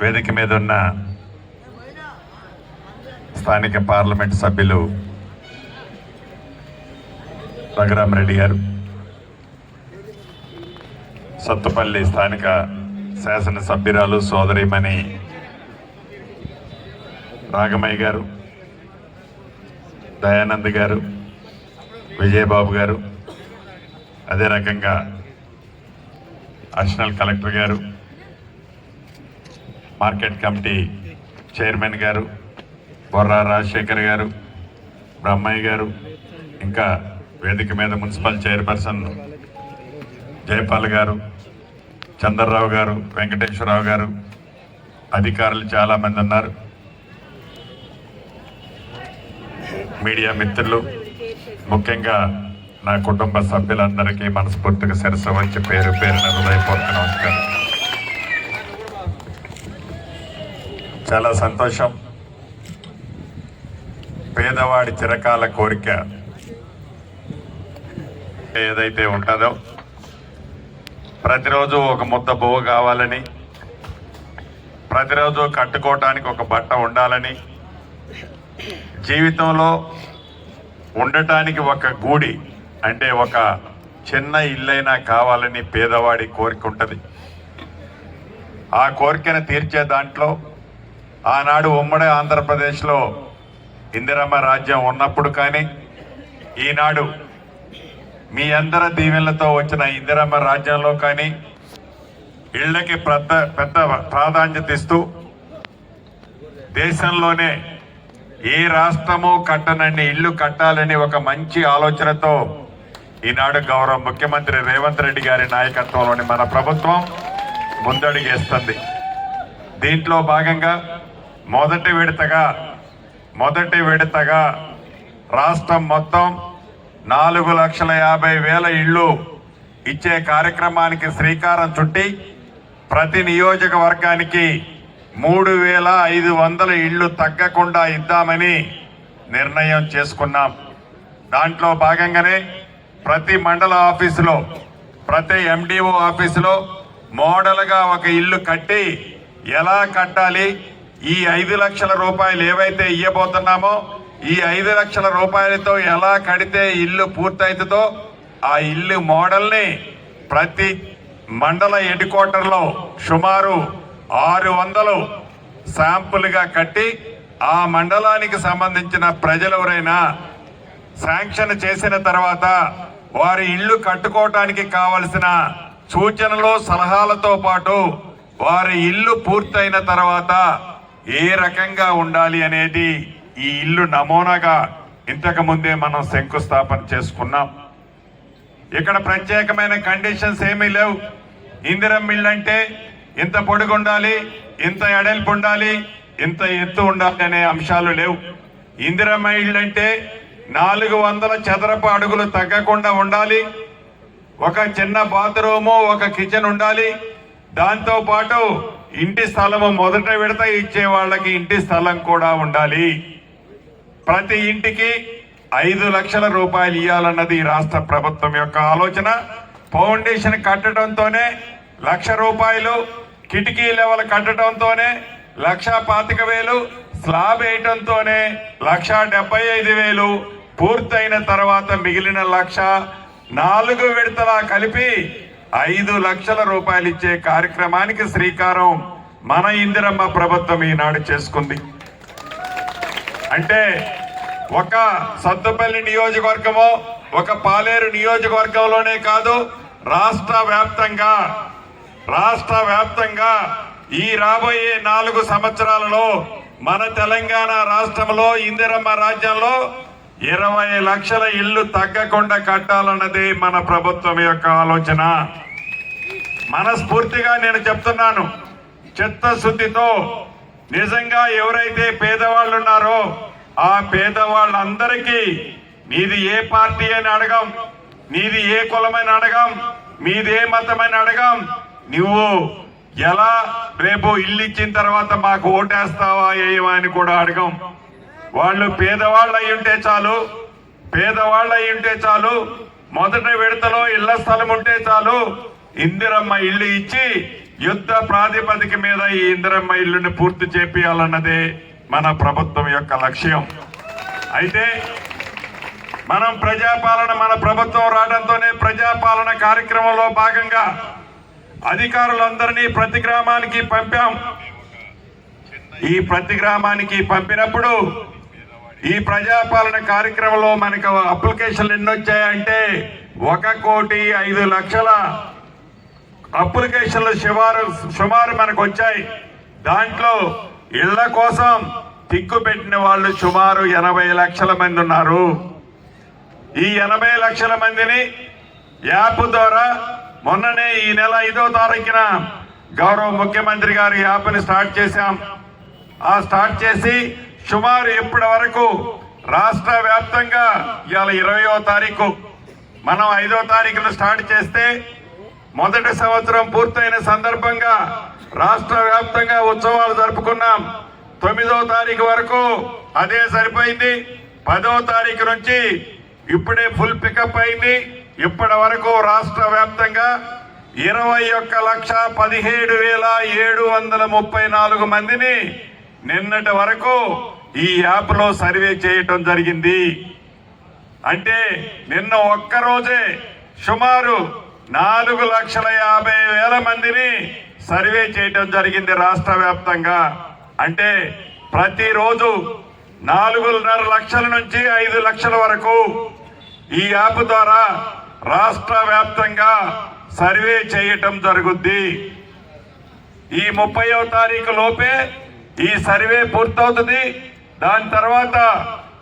వేదిక మీద ఉన్న స్థానిక పార్లమెంట్ సభ్యులు రఘురామరెడ్డి గారు సత్తుపల్లి స్థానిక శాసనసభ్యురాలు సోదరిమణి రాగమయ్య గారు దయానంద్ గారు విజయబాబు గారు అదే రకంగా అడిషనల్ కలెక్టర్ గారు మార్కెట్ కమిటీ చైర్మన్ గారు బొర్రా రాజశేఖర్ గారు బ్రహ్మయ్య గారు ఇంకా వేదిక మీద మున్సిపల్ చైర్పర్సన్ జయపాల్ గారు చంద్రరావు గారు వెంకటేశ్వరరావు గారు అధికారులు చాలామంది ఉన్నారు. మీడియా మిత్రులు ముఖ్యంగా నా కుటుంబ సభ్యులందరికీ మనస్ఫూర్తిగా సరస వచ్చి పేరు పేరున హృదయపూర్వక నమస్కారం. చాలా సంతోషం. పేదవాడి చిరకాల కోరిక ఏదైతే ఉంటుందో ప్రతిరోజు ఒక ముద్ద బువ్వ కావాలని ప్రతిరోజు కట్టుకోవటానికి ఒక బట్ట ఉండాలని జీవితంలో ఉండటానికి ఒక గూడి అంటే ఒక చిన్న ఇల్లైనా కావాలని పేదవాడి కోరిక ఉంటుంది. ఆ కోరికను తీర్చే దాంట్లో ఆనాడు ఉమ్మడి ఆంధ్రప్రదేశ్లో ఇందిరమ్మ రాజ్యం ఉన్నప్పుడు కానీ ఈనాడు మీ అందరి దీవెనలతో వచ్చిన ఇందిరమ్మ రాజ్యంలో కానీ ఇళ్ళకి పెద్ద పెద్ద ప్రాధాన్యత ఇస్తూ దేశంలోనే ఏ రాష్ట్రము కట్టనన్ని ఇల్లు కట్టాలని ఒక మంచి ఆలోచనతో ఈనాడు గౌరవ ముఖ్యమంత్రి రేవంత్ రెడ్డి గారి నాయకత్వంలోని మన ప్రభుత్వం ముందడుగేస్తుంది దీంట్లో భాగంగా మొదటి విడతగా మొదటి విడతగా రాష్ట్రం మొత్తం నాలుగు లక్షల యాభై వేల ఇళ్ళు ఇచ్చే కార్యక్రమానికి శ్రీకారం చుట్టి ప్రతి నియోజకవర్గానికి మూడు వేల ఐదు వందల ఇళ్ళు తగ్గకుండా ఇద్దామని నిర్ణయం చేసుకున్నాం. దాంట్లో భాగంగానే ప్రతి మండల ఆఫీసులో ప్రతి ఎండిఓ ఆఫీసులో మోడల్గా ఒక ఇల్లు కట్టి ఎలా కట్టాలి ఈ ఐదు లక్షల రూపాయలు ఏవైతే ఇవ్వబోతున్నామో ఈ ఐదు లక్షల రూపాయలతో ఎలా కడితే ఇల్లు పూర్తయితుందో ఆ ఇల్లు మోడల్ని ప్రతి మండల హెడ్ క్వార్టర్లో సుమారు ఆరు వందలు శాంపుల్గా కట్టి ఆ మండలానికి సంబంధించిన ప్రజలెవరైనా శాంక్షన్ చేసిన తర్వాత వారి ఇల్లు కట్టుకోవటానికి కావలసిన సూచనలు సలహాలతో పాటు వారి ఇల్లు పూర్తయిన తర్వాత ఏ రకంగా ఉండాలి అనేది ఈ ఇల్లు నమూనాగా ఇంతకుముందే మనం శంకుస్థాపన చేసుకున్నాం. ఇక్కడ ప్రత్యేకమైన కండిషన్స్ ఏమీ లేవు. ఇందిరం ఇల్లు అంటే ఇంత పొడుగు ఉండాలి ఇంత ఎడల్పు ఉండాలి ఇంత ఎత్తు ఉండాలి అనే అంశాలు లేవు. ఇందిరమ్మ ఇల్లు అంటే నాలుగు వందల చదరపు అడుగులు తగ్గకుండా ఉండాలి. ఒక చిన్న బాత్రూము ఒక కిచెన్ ఉండాలి. దాంతో పాటు ఇంటి స్థలము మొదట విడత ఇచ్చే వాళ్ళకి ఇంటి స్థలం కూడా ఉండాలి. ప్రతి ఇంటికి ఐదు లక్షల రూపాయలు ఇవ్వాలన్నది ఈ రాష్ట్ర ప్రభుత్వం యొక్క ఆలోచన. ఫౌండేషన్ కట్టడంతోనే లక్ష రూపాయలు కిటికీ లెవెల్ కట్టడంతోనే లక్ష పాతిక వేలు స్లాబ్ వేయటంతోనే లక్ష డెబ్బై ఐదు వేలు పూర్తయిన తర్వాత మిగిలిన లక్ష నాలుగు విడతలా కలిపి ఐదు లక్షల రూపాయలు ఇచ్చే కార్యక్రమానికి శ్రీకారం మన ఇందిరమ్మ ప్రభుత్వం ఈనాడు చేసుకుంది. అంటే ఒక సత్తుపల్లి నియోజకవర్గమో ఒక పాలేరు నియోజకవర్గంలోనే కాదు రాష్ట్ర వ్యాప్తంగా రాష్ట్ర వ్యాప్తంగా ఈ రాబోయే నాలుగు సంవత్సరాలలో మన తెలంగాణ రాష్ట్రంలో ఇందిరమ్మ రాజ్యంలో ఇరవై లక్షల ఇల్లు తగ్గకుండా కట్టాలన్నదే మన ప్రభుత్వం యొక్క ఆలోచన. మనస్ఫూర్తిగా నేను చెప్తున్నాను. చిత్తశుద్ధితో నిజంగా ఎవరైతే పేదవాళ్ళు ఉన్నారో ఆ పేదవాళ్ళందరికీ నీది ఏ పార్టీ అని అడగం. నీది ఏ కులమైన అడగం. మీదే ఏ మతమైన అడగం. నువ్వు ఎలా రేపు ఇల్లు ఇచ్చిన తర్వాత మాకు ఓటేస్తావా ఏమా అని కూడా అడగం. వాళ్ళు పేదవాళ్ళు అయి ఉంటే చాలు. పేదవాళ్ళు అయి ఉంటే చాలు. మొదట విడతలో ఇళ్ళ స్థలం ఉంటే చాలు. ఇందిరమ్మ ఇల్లు ఇచ్చి యుద్ధ ప్రాతిపదిక మీద ఈ ఇందిరమ్మ ఇల్లుని పూర్తి చేపియాలన్నదే మన ప్రభుత్వం యొక్క లక్ష్యం. అయితే మనం ప్రజాపాలన మన ప్రభుత్వం రావడంతోనే ప్రజాపాలన కార్యక్రమంలో భాగంగా అధికారులందరినీ ప్రతి గ్రామానికి పంపాం. ఈ ప్రతి గ్రామానికి పంపినప్పుడు ఈ ప్రజాపాలన కార్యక్రమంలో మనకు అప్లికేషన్లు ఎన్ని వచ్చాయంటే ఒక కోటి ఐదు లక్షల అప్లికేషన్లు సుమారు సుమారు మనకు వచ్చాయి దాంట్లో ఇళ్ళ కోసం తిక్కు పెట్టిన వాళ్ళు సుమారు ఎనభై లక్షల మంది ఉన్నారు. ఈ ఎనభై లక్షల మందిని యాప్ ద్వారా మొన్ననే ఈ నెల ఐదో తారీఖున గౌరవ ముఖ్యమంత్రి గారి యాప్ని స్టార్ట్ చేశాం. ఆ స్టార్ట్ చేసి సుమారు ఇప్పటి వరకు రాష్ట్ర వ్యాప్తంగా ఇవాళ ఇరవయో తారీఖు. మనం ఐదో తారీఖున స్టార్ట్ చేస్తే మొదటి సంవత్సరం పూర్తయిన సందర్భంగా రాష్ట్ర వ్యాప్తంగా ఉత్సవాలు జరుపుకున్నాం. తొమ్మిదో తారీఖు వరకు అదే సరిపోయింది. పదో తారీఖు నుంచి ఇప్పుడే ఫుల్ పికప్ అయింది. ఇప్పటి వరకు రాష్ట్ర వ్యాప్తంగా ఇరవై ఒక్క లక్ష పదిహేడు వేల ఏడు వందల ముప్పై నాలుగు మందిని నిన్నటి వరకు ఈ యాప్లో సర్వే చేయటం జరిగింది. అంటే నిన్న ఒక్క రోజే సుమారు నాలుగు లక్షల యాభై వేల మందిని సర్వే చేయటం జరిగింది రాష్ట్ర వ్యాప్తంగా. అంటే ప్రతిరోజు నాలుగున్నర లక్షల నుంచి ఐదు లక్షల వరకు ఈ యాప్ ద్వారా రాష్ట్ర వ్యాప్తంగా సర్వే చేయటం జరుగుద్ది. ఈ ముప్పైవ తారీఖు లోపే ఈ సర్వే పూర్తవుతుంది. దాని తర్వాత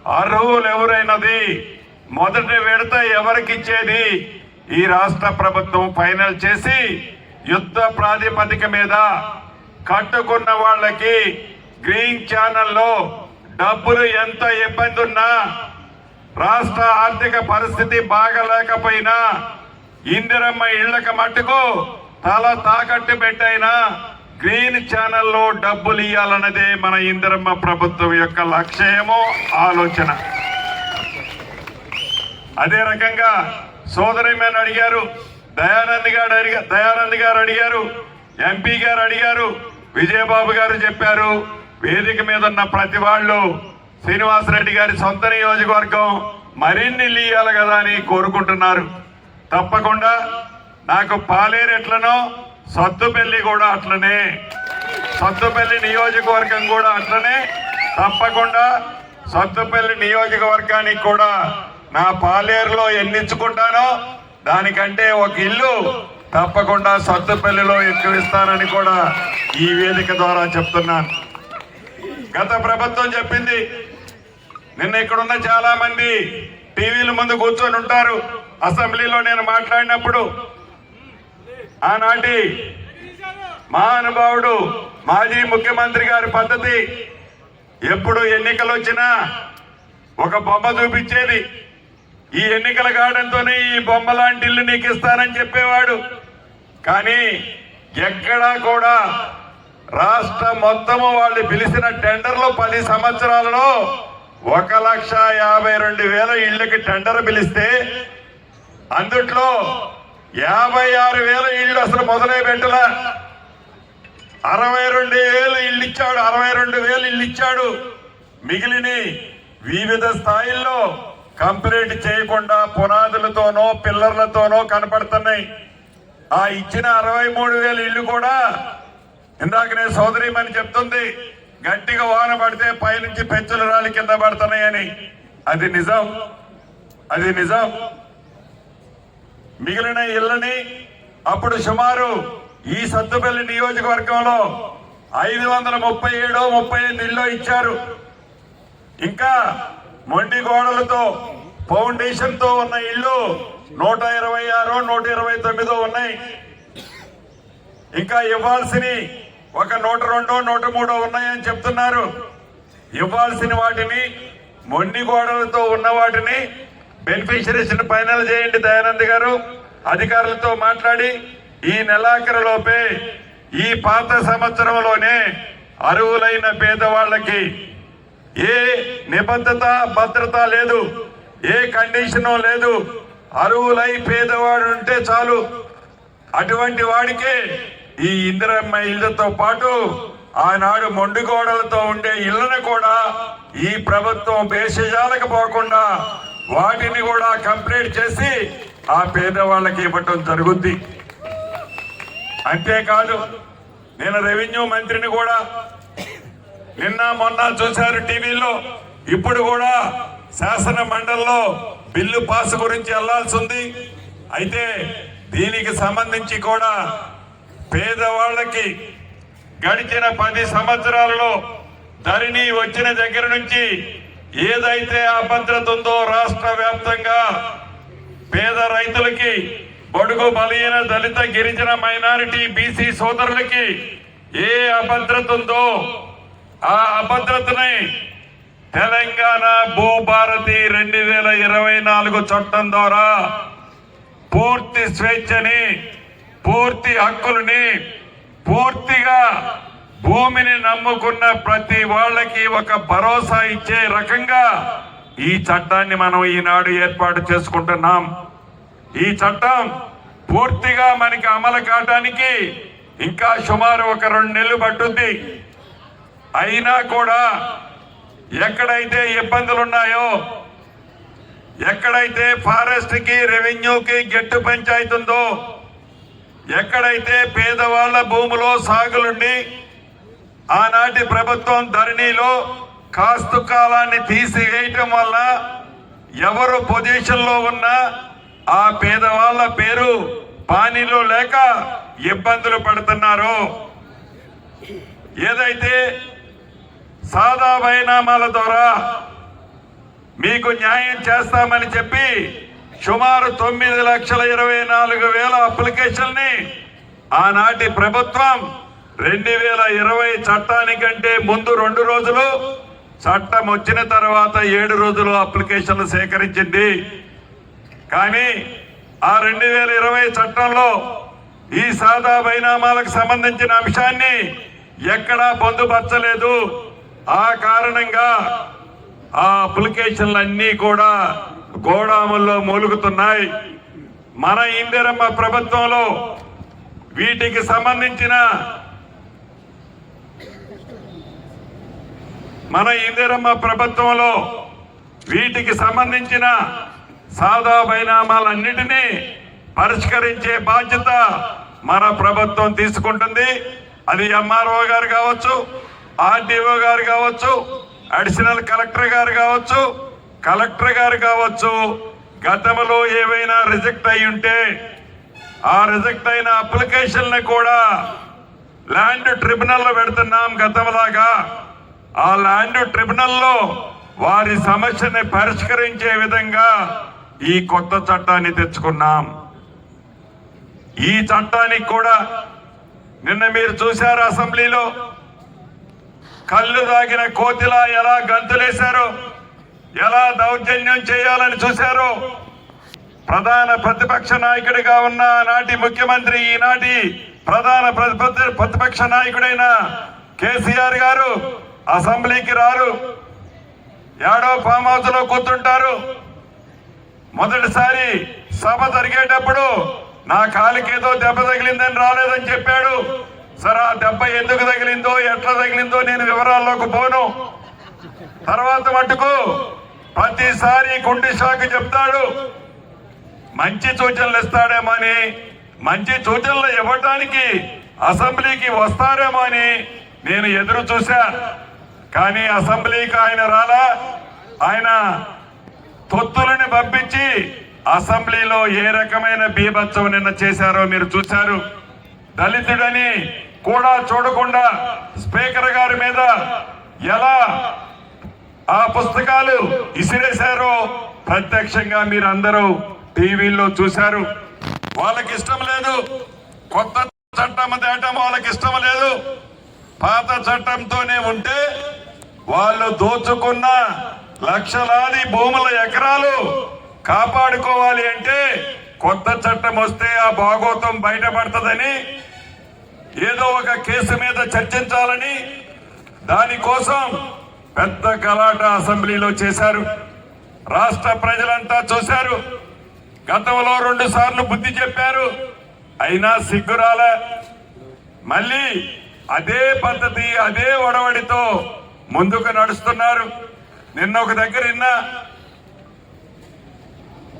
అర్హులు ఎవరైనది? మొదటి విడత ఎవరికి ఇచ్చేది? ఈ రాష్ట్ర ప్రభుత్వం ఫైనల్ చేసి యుద్ధ ప్రాతిపదిక మీద కట్టుకున్న వాళ్ళకి గ్రీన్ ఛానల్లో డబ్బులు ఎంత ఇబ్బంది ఉన్నా రాష్ట్ర ఆర్థిక పరిస్థితి బాగలేకపోయినా ఇందిరమ్మ ఇళ్ళకు మట్టుకు తల తాకట్టు పెట్టైనా గ్రీన్ ఛానల్లో డబ్బులు ఇవ్వాలన్నదే మన ఇందిరమ్మ ప్రభుత్వం యొక్క లక్ష్యము ఆలోచన. అదే రకంగా సోదరిమని అడిగారు దయానంద్ గారు అడిగా దయానంద్ గారు అడిగారు ఎంపీ గారు అడిగారు విజయబాబు గారు చెప్పారు వేదిక మీద ఉన్న ప్రతి వాళ్ళు శ్రీనివాసరెడ్డి గారి సొంత నియోజకవర్గం మరిన్ని లీయాలి కదా అని కోరుకుంటున్నారు. తప్పకుండా నాకు పాలేరు ఎట్లనో సత్తుపల్లి కూడా అట్లనే. సత్తుపల్లి నియోజకవర్గం కూడా అట్లనే. తప్పకుండా సత్తుపల్లి నియోజకవర్గానికి కూడా నా పాలేరులో ఎన్నించుకుంటానో దానికంటే ఒక ఇల్లు తప్పకుండా సత్తుపల్లిలో ఎక్కువ ఇస్తానని కూడా ఈ వేదిక ద్వారా చెప్తున్నాను. గత ప్రభుత్వం చెప్పింది నిన్న ఇక్కడున్న చాలా మంది టీవీల ముందు కూర్చొని ఉంటారు. అసెంబ్లీలో నేను మాట్లాడినప్పుడు ఆనాటి మహానుభావుడు మాజీ ముఖ్యమంత్రి గారి పద్ధతి ఎప్పుడు ఎన్నికలు వచ్చినా ఒక బొమ్మ చూపించేది. ఈ ఎన్నికలు కావడంతోనే ఈ బొమ్మలాంటి ఇల్లు నీకు ఇస్తానని చెప్పేవాడు. కానీ ఎక్కడా కూడా రాష్ట్ర మొత్తము వాళ్ళు పిలిచిన టెండర్లు పది సంవత్సరాలలో ఒక లక్ష యాభై రెండు వేల ఇళ్ళకి టెండర్ పిలిస్తే అందుట్లో యాభై ఆరు వేల ఇళ్ళు అసలు మొదలై పెట్టలా. అరవై రెండు వేలు ఇల్లు ఇచ్చాడు అరవై రెండు వేలు ఇల్లు ఇచ్చాడు మిగిలిన వివిధ స్థాయిల్లో కంప్లీట్ చేయకుండా పునాదులతోనో పిల్లర్లతోనో కనపడుతున్నాయి. ఆ ఇచ్చిన అరవై మూడు వేల ఇల్లు కూడా ఇందాకనే సోదరిమని చెప్తుంది గట్టిగా వాన పడితే పైనుంచి పెంచులు రాలి కింద పడుతున్నాయని. అది నిజం అది నిజం. మిగిలిన ఇళ్ళని అప్పుడు సుమారు ఈ సత్తుపల్లి నియోజకవర్గంలో ఐదు వందల ముప్పై ఏడో ముప్పై ఎనిమిది ఇచ్చారు. ఇంకా మొండి గోడలతో ఫౌండేషన్తో ఉన్న ఇల్లు నూట ఇరవై ఆరు నూట ఇరవై తొమ్మిదో ఉన్నాయి. ఇంకా ఇవ్వాల్సిన ఒక నూట రెండో నూట మూడో ఉన్నాయని చెప్తున్నారు. ఇవ్వాల్సిన వాటిని మొండి గోడలతో ఉన్న వాటిని బెనిఫిషరీస్ ఫైనల్ చేయండి దయానంద్ గారు. అధికారులతో మాట్లాడి ఈ నెలాఖరు లోపే ఈ పాత సంవత్సరంలోనే అరువులైన పేదవాళ్ళకి ఏ నిబద్ధత భద్రత లేదు. ఏ కండిషను లేదు. అరువులై పేదవాడు ఉంటే చాలు. అటువంటి వాడికి ఈ ఇందిరమ్మ ఇళ్ళతో పాటు ఆనాడు మొండిగోడలతో ఉండే ఇళ్ళను కూడా ఈ ప్రభుత్వం భేషజాలకు పోకుండా వాటిని కూడా కంప్లీట్ చేసి ఆ పేదవాళ్ళకి ఇవ్వటం జరుగుద్ది. అంతేకాదు నేను రెవెన్యూ మంత్రిని కూడా నిన్న మొన్న చూశారు టీవీలో. ఇప్పుడు కూడా శాసన మండలిలో బిల్లు పాస్ గురించి వెళ్ళాల్సి ఉంది అయితే దీనికి సంబంధించి కూడా పేదవాళ్ళకి గడిచిన పది సంవత్సరాలలో ధరణి వచ్చిన దగ్గర నుంచి ఏదైతే అభద్రత ఉందో రాష్ట్ర వ్యాప్తంగా పేద రైతులకి బడుగు బలహీన దళిత గిరిజన మైనారిటీ బీసీ సోదరులకి ఏ అభద్రత ఉందో ఆ అభద్రతని తెలంగాణ భూభారతి రెండు వేల ఇరవై నాలుగు చట్టం ద్వారా పూర్తి స్వేచ్ఛని పూర్తి హక్కులని పూర్తిగా భూమిని నమ్ముకున్న ప్రతి వాళ్ళకి ఒక భరోసా ఇచ్చే రకంగా ఈ చట్టాన్ని మనం ఈనాడు ఏర్పాటు చేసుకుంటున్నాం. ఈ చట్టం పూర్తిగా మనకి అమలు కావడానికి ఇంకా సుమారు ఒక రెండు నెలలు పట్టుద్ది. అయినా కూడా ఎక్కడైతే ఇబ్బందులు ఉన్నాయో ఎక్కడైతే ఫారెస్ట్కి రెవెన్యూకి గెట్టు పంచాయతీ ఉందో ఎక్కడైతే పేదవాళ్ళ భూములో సాగులుండి ఆనాటి ప్రభుత్వం ధరణిలో కాస్తు కాలాన్ని తీసివేయటం వల్ల ఎవరు పొజిషన్లో ఉన్నా ఆ పేదవాళ్ళ పేరు పానీలో లేక ఇబ్బందులు పడుతున్నారు. ఏదైతే సాదా బైనామాల ద్వారా మీకు న్యాయం చేస్తామని చెప్పి సుమారు తొమ్మిది లక్షల ఇరవై నాలుగు వేల అప్లికేషన్ని ఆనాటి ప్రభుత్వం రెండు వేల ఇరవై చట్టానికంటే ముందు రెండు రోజులు చట్టం వచ్చిన తర్వాత ఏడు రోజులు అప్లికేషన్లు సేకరించింది. కానీ ఆ రెండు వేల ఇరవై చట్టంలో ఈ సాదా బైనామాలకు సంబంధించిన అంశాన్ని ఎక్కడా పొందుపరచలేదు. ఆ కారణంగా ఆ అప్లికేషన్లు అన్నీ కూడా గోడాముల్లో మూలుగుతున్నాయి. మన ఇందిరమ్మ ప్రభుత్వంలో వీటికి సంబంధించిన మన ఇందిరమ్మ ప్రభుత్వంలో వీటికి సంబంధించిన సాదా బైనామాలన్నిటినీ పరిష్కరించే బాధ్యత మన ప్రభుత్వం తీసుకుంటుంది. అది ఎంఆర్ఓ గారు కావచ్చు ఆర్డీఓ గారు కావచ్చు అడిషనల్ కలెక్టర్ గారు కావచ్చు కలెక్టర్ గారు కావచ్చు గతంలో ఏవైనా రిజెక్ట్ అయి ఉంటే ఆ రిజెక్ట్ అయిన అప్లికేషన్లు కూడా ల్యాండ్ ట్రిబ్యునల్లో పెడుతున్నాం గతంలాగా. ఆ ల్యాండ్ ట్రిబ్యునల్లో వారి సమస్యని పరిష్కరించే విధంగా ఈ కొత్త చట్టాన్ని తెచ్చుకున్నాం. ఈ చట్టానికి కూడా నిన్న మీరు చూశారు అసెంబ్లీలో కళ్ళు తాగిన కోతిలా ఎలా గంతులేశారో ఎలా దౌర్జన్యం చేయాలని చూశారో ప్రధాన ప్రతిపక్ష నాయకుడిగా ఉన్న నాటి ముఖ్యమంత్రి ఈనాటి ప్రధాన ప్రతిపక్ష నాయకుడైన కేసీఆర్ గారు అసెంబ్లీకి రారు. ఏడో ఫామ్ హౌస్లో కూర్చుంటారు. మొదటిసారి సభ జరిగేటప్పుడు నా కాలికేదో దెబ్బ తగిలిందని రాలేదని చెప్పాడు. సరే ఆ దెబ్బ ఎందుకు తగిలిందో ఎట్లా తగిలిందో నేను వివరాల్లోకి పోను. తర్వాత మటుకు ప్రతిసారి గుండె షాక్ చెప్తాడు మంచి సూచనలు ఇస్తాడేమో అని మంచి సూచనలు ఇవ్వటానికి అసెంబ్లీకి వస్తారేమో అని నేను ఎదురు చూశా. కానీ అసెంబ్లీకి ఆయన రాలా ఆయన తొత్తులని పంపించి అసెంబ్లీలో ఏ రకమైన బీభత్సం నిన్న చేశారో మీరు చూశారు. దళితుడని కూడా చూడకుండా స్పీకర్ గారి మీద ఎలా ఆ పుస్తకాలు ఇసిరేశారో ప్రత్యక్షంగా మీరు అందరూ టీవీల్లో చూశారు. వాళ్ళకి ఇష్టం లేదు. కొత్త చట్టం తేటం వాళ్ళకి ఇష్టం లేదు. పాత చట్టంతోనే ఉంటే వాళ్ళు దోచుకున్న లక్షలాది భూముల ఎకరాలు కాపాడుకోవాలి అంటే కొత్త చట్టం వస్తే ఆ భాగోతం బయటపడుతుందని ఏదో ఒక కేసు మీద చర్చించాలని దానికోసం పెద్ద గలాట అసెంబ్లీలో చేశారు. రాష్ట్ర ప్రజలంతా చూశారు. గతంలో రెండు సార్లు బుద్ధి చెప్పారు. అయినా సిగ్గురాలే మళ్ళీ అదే పద్ధతి అదే ఒడవడితో ముందుకు నడుస్తున్నారు. నిన్న ఒక దగ్గర విన్నా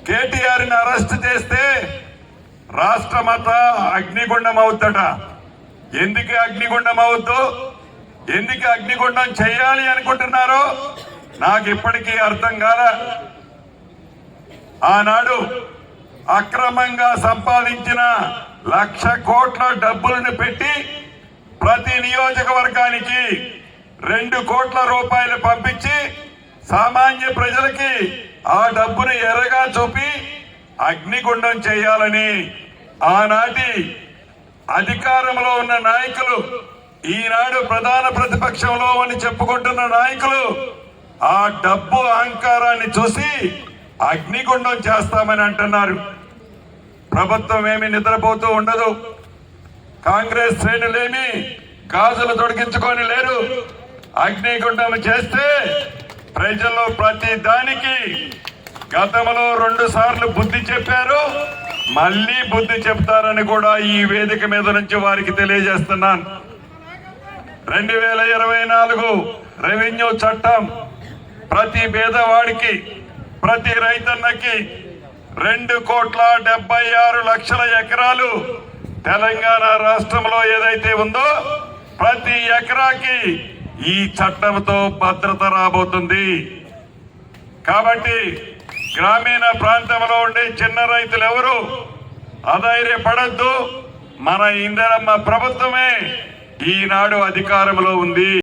కేటీఆర్ని అరెస్ట్ చేస్తే రాష్ట్రమంతా అగ్నిగుండం అవుద్దట ఎందుకు అగ్నిగుండం అవుతూ ఎందుకు అగ్నిగుండం చేయాలి అనుకుంటున్నారో నాకు ఇప్పటికీ అర్థం కాల. ఆనాడు అక్రమంగా సంపాదించిన లక్ష కోట్ల డబ్బులను పెట్టి ప్రతి నియోజకవర్గానికి రెండు కోట్ల రూపాయలు పంపించి సామాన్య ప్రజలకి ఆ డబ్బును ఎర్రగా చూపి అగ్నిగుండం చేయాలని ఆనాటి అధికారంలో ఉన్న నాయకులు ఈనాడు ప్రధాన ప్రతిపక్షంలో అని చెప్పుకుంటున్న నాయకులు ఆ డబ్బు అహంకారాన్ని చూసి అగ్నిగుండం చేస్తామని అంటున్నారు. ప్రభుత్వం ఏమి నిద్రపోతూ ఉండదు. కాంగ్రెస్ శ్రేణులేమి గాజులు తొడిగించుకొని లేరు. అగ్నిగుండం చేస్తే ప్రజలు ప్రతి దానికి గతంలో రెండు సార్లు బుద్ధి చెప్పారు మళ్ళీ బుద్ధి చెప్తారని కూడా ఈ వేదిక మీద నుంచి వారికి తెలియజేస్తున్నాను. రెండు వేల ఇరవై నాలుగు రెవెన్యూ చట్టం ప్రతి పేదవాడికి ప్రతి రైతన్నకి రెండు కోట్ల డెబ్బై ఆరు లక్షల ఎకరాలు తెలంగాణ రాష్ట్రంలో ఏదైతే ఉందో ప్రతి ఎకరాకి ఈ చట్టంతో భద్రత రాబోతుంది. కాబట్టి గ్రామీణ ప్రాంతంలో ఉండే చిన్న రైతులు ఎవరు? అధైర్యపడద్దు. మన ఇందరమ్మ ప్రభుత్వమే ఈనాడు అధికారంలో ఉంది.